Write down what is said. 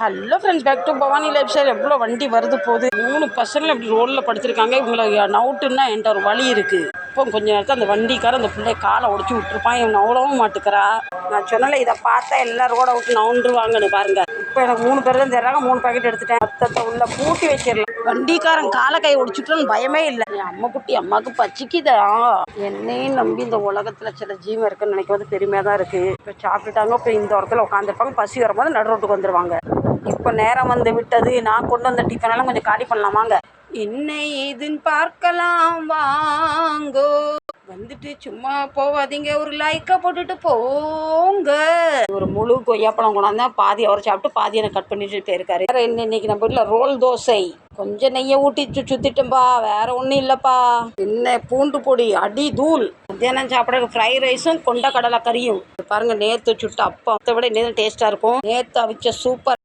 Hello friends back to Bhavani life style எவ்வளோ வண்டி வருது போகுது? மூணு பசங்களும் இப்படி ரோட்டில் படுத்திருக்காங்க. இவங்களை நவுட்டுன்னா என்கிட்ட ஒரு வழி இருக்குது இப்போ கொஞ்ச நேரத்தில் அந்த வண்டிக்காரன் அந்த பிள்ளை காலை உடச்சி விட்டுருப்பான். இவன் நவளவும் மாட்டுக்கிறா. நான் சொன்னல இதை பார்த்தா எல்லாம் ரோட விட்டு நவுண்டுருவாங்கன்னு பாருங்க. இப்போ எனக்கு மூணு பேர் தான் தர்றாங்க மூணு பாக்கெட் எடுத்துட்டேன். மொத்தத்தை உள்ள பூட்டி வச்சிடலாம். வண்டிக்காரன் காலை கை ஒடிச்சுட்டோன்னு பயமே இல்லை. என் அம்மா குட்டி அம்மாவுக்கு பச்சிக்குதா என்னையும் நம்பி இந்த உலகத்தில் சில ஜீவன் இருக்குன்னு நினைக்கிறது பெருமையாக தான் இருக்குது இப்போ சாப்பிட்டுட்டாங்க இப்போ இந்த இடத்துல உட்காந்துருப்பாங்க பசி வரும்போது நடு ரோட்டுக்கு வந்துடுவாங்க இப்போ நேரம் வந்து விட்டது. நான் கொண்டு வந்த டிஃபன் எல்லாம் கொஞ்சம் காலி பண்ணலாமாங்க? என்ன ஏதுன்னு பார்க்கலாம் வாங்கோ. வந்துட்டு சும்மா போவாதீங்க. ஒரு லைக்கை போட்டுட்டு போங்க. ஒரு முழு கொய்யாப்பழம் கொண்டாந்தா பாதி அவர் சாப்பிட்டு பாதி எனக்கு கட் பண்ணிட்டு போயிருக்காரு. வேற என்ன இன்னைக்கு நம்ம வீட்டில் ரோல் தோசை? கொஞ்சம் நெய்யை ஊட்டி சு- சுத்திட்டேன்பா. வேற ஒன்றும் இல்லைப்பா. என்ன பூண்டு பொடி அடி தூள். மத்தியானம் சாப்பிட்ற ஃப்ரை ரைஸும் கொண்ட கடலை கறியும். பாருங்க நேற்று சுட்ட அப்பம். அதை விட இன்னும் டேஸ்ட்டாக இருக்கும். நேற்று அவிச்ச சூப்பர்